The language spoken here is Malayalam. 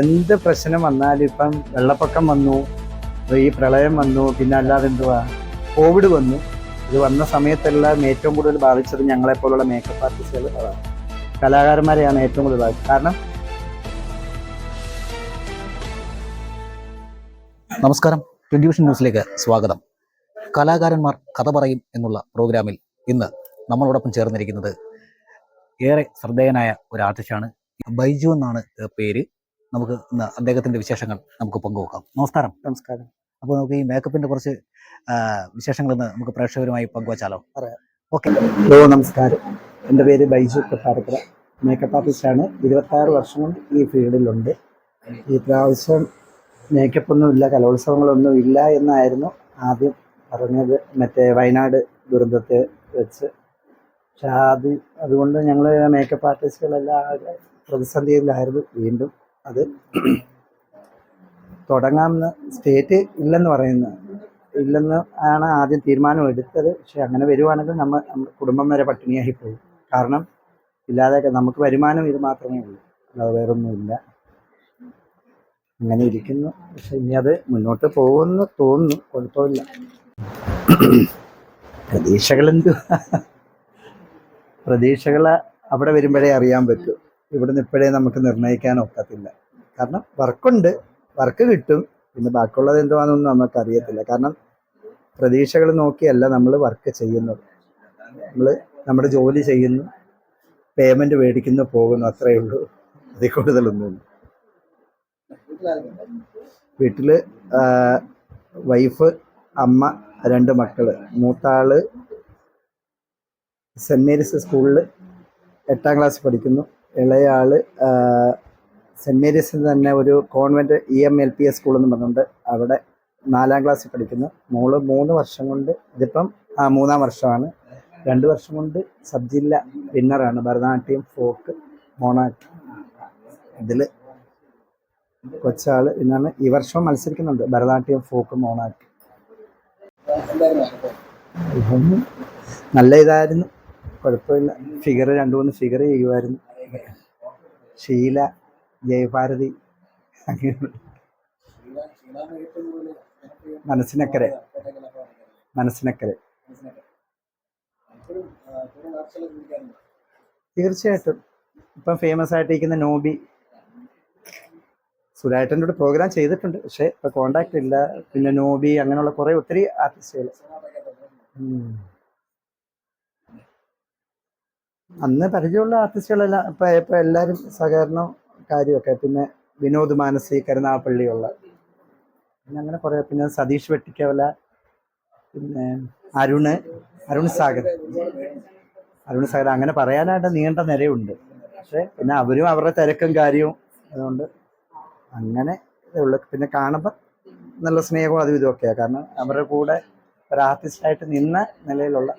എന്ത് പ്രശ്നം വന്നാലും ഇപ്പം വെള്ളപ്പൊക്കം വന്നു ഈ പ്രളയം വന്നു പിന്നെ അല്ലാതെ എന്തുവാ? കോവിഡ് വന്നു. ഇത് വന്ന സമയത്തെല്ലാം ഏറ്റവും കൂടുതൽ ബാധിച്ചത് ഞങ്ങളെപ്പോലുള്ള മേക്കപ്പ് ആർട്ടിസ്റ്റുകൾ കലാകാരന്മാരെയാണ് ഏറ്റവും കൂടുതൽ ബാധിച്ചത്. കാരണം നമസ്കാരം. ട്വന്റി വിഷൻ ന്യൂസിലേക്ക് സ്വാഗതം. കലാകാരന്മാർ കഥ പറയും എന്നുള്ള പ്രോഗ്രാമിൽ ഇന്ന് നമ്മളോടൊപ്പം ചേർന്നിരിക്കുന്നത് ഏറെ ശ്രദ്ധേയനായ ഒരു ആർട്ടിസ്റ്റാണ് ബൈജു എന്നാണ് പേര്. നമുക്ക് ഇന്ന് അദ്ദേഹത്തിന്റെ വിശേഷങ്ങൾ നമുക്ക് പങ്കുവെക്കാം. നമസ്കാരം. നമസ്കാരം. അപ്പോൾ നമുക്ക് ഈ മേക്കപ്പിന്റെ കുറച്ച് വിശേഷങ്ങൾ ഇന്ന് നമുക്ക് പ്രേക്ഷകരുമായി പങ്കുവച്ചാലോ. ഓക്കെ. ഹലോ നമസ്കാരം. എന്റെ പേര് ബൈജു കൊട്ടാരക്കര. മേക്കപ്പ് ആർട്ടിസ്റ്റാണ് ഇരുപത്താറ് വർഷം ഈ ഫീൽഡിലുണ്ട്. ഈ പ്രാവശ്യം മേക്കപ്പ് ഒന്നും ഇല്ല കലോത്സവങ്ങളൊന്നും ഇല്ല എന്നായിരുന്നു ആദ്യം പറഞ്ഞത്. മറ്റേ വയനാട് ദുരന്തത്തെ വെച്ച്. പക്ഷെ ആദ്യം അതുകൊണ്ട് ഞങ്ങൾ മേക്കപ്പ് ആർട്ടിസ്റ്റുകളെല്ലാം പ്രതിസന്ധിയിലായിരുന്നു വീണ്ടും. അത് തുടങ്ങാമെന്ന് സ്റ്റേറ്റ് ഇല്ലെന്ന് പറയുന്നത് ഇല്ലെന്ന് ആണ് ആദ്യം തീരുമാനം എടുത്തത്. പക്ഷെ അങ്ങനെ വരുവാണെങ്കിൽ നമ്മൾ കുടുംബം വരെ പട്ടിണിയായി പോകും. കാരണം ഇല്ലാതെ നമുക്ക് വരുമാനം ഇത് മാത്രമേ ഉള്ളൂ. അല്ലാതെ വേറൊന്നുമില്ല. അങ്ങനെ ഇരിക്കുന്നു. പക്ഷെ ഇനി അത് മുന്നോട്ട് പോകുമെന്ന് തോന്നുന്നു. കുഴപ്പമില്ല. പ്രതീക്ഷകൾ എന്ത് പ്രതീക്ഷകൾ അവിടെ വരുമ്പോഴേ അറിയാൻ പറ്റൂ. ഇവിടുന്ന് ഇപ്പോഴേ നമുക്ക് നിർണയിക്കാൻ ഒക്കത്തില്ല. കാരണം വർക്കുണ്ട് വർക്ക് കിട്ടും. പിന്നെ ബാക്കിയുള്ളത് എന്തുവാണെന്നൊന്നും നമുക്ക് അറിയത്തില്ല കാരണം പ്രതീക്ഷകൾ നോക്കിയല്ല നമ്മൾ വർക്ക് ചെയ്യുന്നത്. നമ്മൾ നമ്മുടെ ജോലി ചെയ്യുന്നു പേയ്മെന്റ് മേടിക്കുന്നു പോകുന്നു. അത്രയേ ഉള്ളൂ. അതിൽ കൂടുതലൊന്നും വീട്ടിൽ വൈഫ് അമ്മ രണ്ട് മക്കൾ. മൂത്താൾ സെന്റ് മേരീസ് സ്കൂളിൽ എട്ടാം ക്ലാസ് പഠിക്കുന്നു. ഇളയാൾ സെന്റ് മേരീസിൽ തന്നെ ഒരു convent E M L P S school എന്ന് അവിടെ നാലാം ക്ലാസ്സിൽ പഠിക്കുന്നു. മോൾ മൂന്ന് വർഷം കൊണ്ട് ഇതിപ്പം ആ മൂന്നാം വർഷമാണ്. രണ്ട് വർഷം കൊണ്ട് സബ് ജില്ല വിന്നറാണ് ഭരതനാട്യം ഫോക്ക് മോണാക്ട് ഇതിൽ കൊച്ചാൾ പിന്നാണ് ഈ വർഷം മത്സരിക്കുന്നുണ്ട്. ഭരതനാട്യം ഫോക്ക് ഇപ്പം നല്ല ഇതായിരുന്നു. കുഴപ്പമില്ല. ഫിഗർ രണ്ട് മൂന്ന് ഫിഗർ ചെയ്യുമായിരുന്നു. ഷീല ജയഭാരതി ഭാരതി. മനസ്സിനക്കരെ. മനസ്സിനക്കരെ. തീർച്ചയായിട്ടും. ഇപ്പം ഫേമസ് ആയിട്ടിരിക്കുന്ന നോബി. സുരാട്ടന്റെ കൂടെ പ്രോഗ്രാം ചെയ്തിട്ടുണ്ട്. പക്ഷേ ഇപ്പം കോണ്ടാക്ട് ഇല്ല. പിന്നെ നോബി അങ്ങനെയുള്ള കുറേ ഒത്തിരി ആർട്ടിസ്റ്റുകൾ അന്ന് പരിചയമുള്ള ആർട്ടിസ്റ്റുകളെല്ലാം ഇപ്പം ഇപ്പം എല്ലാവരും സഹകരണം കാര്യമൊക്കെ. പിന്നെ വിനോദ് മാനസി കരുനാഗപ്പള്ളിയുള്ള. പിന്നെ അങ്ങനെ കുറെ. പിന്നെ സതീഷ് വെട്ടിക്കവല പിന്നെ അരുണ് അരുൺ സാഗർ. അരുൺ സാഗർ അങ്ങനെ പറയാനായിട്ട് നീണ്ട നിരയുണ്ട്. പക്ഷെ പിന്നെ അവരും അവരുടെ തിരക്കും കാര്യവും അതുകൊണ്ട് അങ്ങനെ ഉള്ള. പിന്നെ കാണുമ്പോൾ നല്ല സ്നേഹവും അതും ഇതുമൊക്കെയാണ് കാരണം അവരുടെ കൂടെ ഒരു ആർട്ടിസ്റ്റായിട്ട് നിന്ന നിലയിലുള്ള